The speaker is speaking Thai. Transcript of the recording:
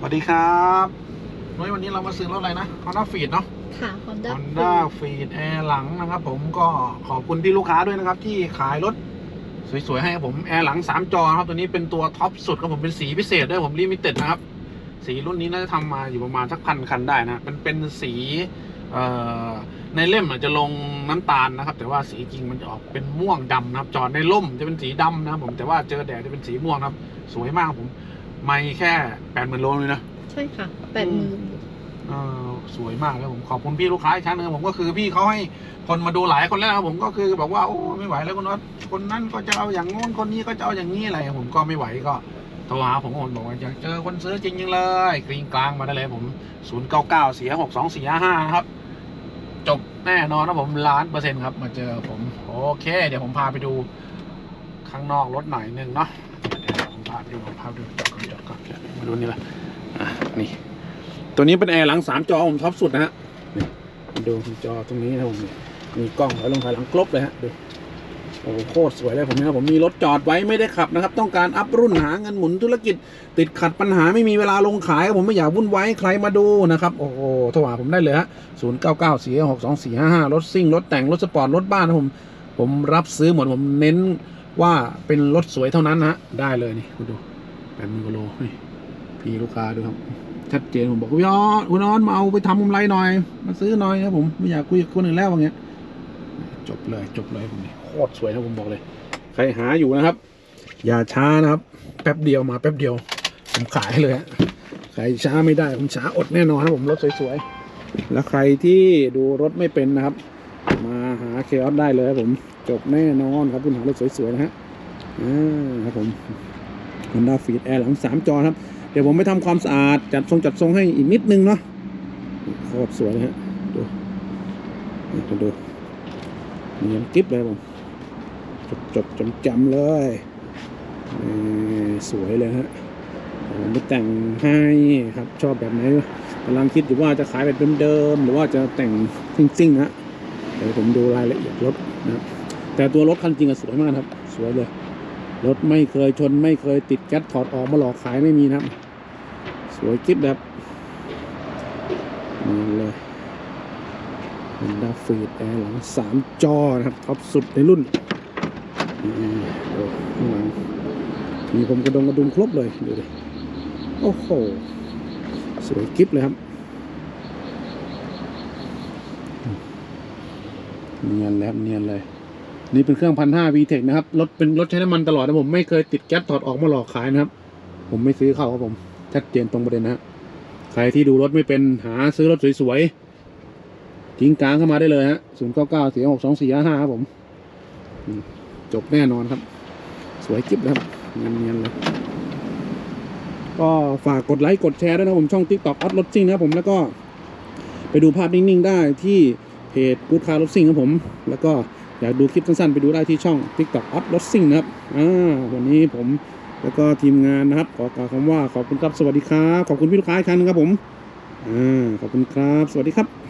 สวัสดีครับน้อยวันนี้เรามาซื้อรถอะไรนะ Honda Feed เนาะ ค่ะ Honda Honda Feed แอร์หลังนะครับผมก็ขอบคุณพี่ลูกค้าด้วยนะครับ ที่ขายรถสวยๆให้ครับผมแอร์หลัง 3 จอนะครับ ตัวนี้เป็นตัวท็อปสุดครับผมเป็นสีพิเศษด้วยผมลิมิเต็ดนะครับ สีรุ่นนี้น่าจะทำมาอยู่ประมาณสักพันคันได้นะเป็นเป็นสีเอ่อในเล่มอาจจะลงน้ำตาลนะครับ แต่ว่าสีจริงมันจะออกเป็นม่วงดำนะครับ จอในร่มจะเป็นสีดำนะครับผมแต่ว่าเจอแดดจะเป็นสีม่วงนะครับ สวยมากครับผม ไม่แค่แปดหมื่นโลเลยนะ ใช่ค่ะแปดหมื่นเออสวยมากเลยผมขอบคุณพี่ลูกค้าอีกครั้งหนึงครับผมก็คือพี่เขาให้คนมาดูหลายคนแล้วนะครับผมก็คือบอกว่าโอ้ไม่ไหวแล้วคุณน็อตคนนั้นก็จะเอาอย่างโน้นคนนี้ก็จะเอาอย่างนี้อะไรผมก็ไม่ไหวก็โทรหาผมผมบอกว่าอยากเจอคนซื้อจริงยังเลยกรีงกลางมาได้เลยผมศูนย์เก้าเก้าสี่หกสองสี่ห้าครับ จบแน่นอนนะผมล้านเปอร์เซ็นต์ครับมาเจอผม โอเค เดี๋ยวผมพาไปดูข้างนอกรถหน่อยหนึ่งเนาะ เดี๋ยวผมพดูผมพดูจอก่อนจอก่อนมาดูนี่ละอะนี่ ตัวนี้เป็นแอร์หลังสามจอผมท็อปสุดนะฮะนี่ดูจอตรงนี้นะผมมีกล้องถอยลงถอยหลังครบเลยฮะดูโอ้โคตรสวยเลยผมนะครับผมมีรถจอดไว้ไม่ได้ขับนะครับ ต้องการอัพรุ่นหาเงินหมุนธุรกิจ ติดขัดปัญหาไม่มีเวลาลงขาย ผมไม่อยากวุ่นวายให้ใครมาดูนะครับ โอ้โหโทรหาผมได้เลยฮะศูนย์เก้าเก้าสี่หกสองสี่ห้าห้ารถซิ่ง รถแต่งรถสปอร์ตรถบ้านนะผม ผมรับซื้อหมดผมเน้น ว่าเป็นรถสวยเท่านั้นนะได้เลยนี่คุณดูแปดหมื่นกโลนี่พี่ลูกค้าดูครับ ชัดเจนผมบอกคุณยอดคุณนอนมาเอาไปทำกำไรหน่อย มาซื้อหน่อยครับผมไม่อยากคุยกับคนอื่นแล้วอย่างเงี้ยจบเลยจบเลยผมนี่โคตรสวยนะผมบอกเลย ใครหาอยู่นะครับ อย่าช้านะครับ แป๊บเดียวมาแป๊บเดียว ผมขายเลยฮะใครช้าไม่ได้ผมช้าอดแน่นอนครับผมรถสวยๆ แล้วใครที่ดูรถไม่เป็นนะครับ มาหาเคออสได้เลยครับผม จบแน่นอนครับคุณหารถสวยๆนะฮะอ่าครับผม Honda Feed Air หลังสามจอครับ เดี๋ยวผมไปทำความสะอาด จัดทรงจัดทรงให้อีกนิดนึงเนาะโคตรสวยเลยฮะดูดูเนียนกิ๊บเลยผมจบจบจำจำๆเลยสวยเลยฮะผมไปแต่งให้ครับชอบแบบไหนกำลังคิดอยู่ว่าจะขายแบบเดิมๆหรือว่าจะแต่งซิ่งๆนะ เดี๋ยวผมดูรายละเอียดรถนะแต่ตัวรถคันจริงอะสวยมากครับ สวยเลย รถไม่เคยชนไม่เคยติดแก๊สถอดออกมาหลอกขายไม่มีนะครับสวยกิ๊บแบบนี่เลย Honda Feed แอร์หลังสามจอนะครับท็อปสุดในรุ่นนี่ดูข้างหลังมีผมกระดงกระดุมครบเลยดูดิโอ้โหสวยกิ๊บเลยครับ เนียนแล้วเนียนเลย นี่เป็นเครื่องพันห้า VTEC นะครับ รถเป็นรถใช้น้ำมันตลอดนะผมไม่เคยติดแก๊สถอดออกมาหลอกขายนะครับ ผมไม่ซื้อเข้าครับผมชัดเจนตรงประเด็นนะฮะใครที่ดูรถไม่เป็นหาซื้อรถสวยๆทิ้งกลางเข้ามาได้เลยฮะศูนย์เก้าเก้าสี่หกสองสี่ห้าครับผม จบแน่นอนครับ สวยจิ๊บเลยครับเนียนๆเลยก็ฝากกดไลค์กดแชร์ด้วยนะผมช่อง TikTok ออดรถซิ่งนะครับผมแล้วก็ไปดูภาพนิ่ง ๆ ได้ที่ เพจกู๊ดคาร์รถซิ่งครับผม แล้วก็อยากดูคลิปสั้นๆ ไปดูได้ที่ช่อง TikTok ออดรถซิ่งนะครับอ่าวันนี้ผมแล้วก็ทีมงานนะครับ ขอกล่าวคำว่าขอบคุณครับ สวัสดีครับ ขอบคุณพี่ลูกค้าอีกครั้งหนึงครับผมอ่าขอบคุณครับ สวัสดีครับ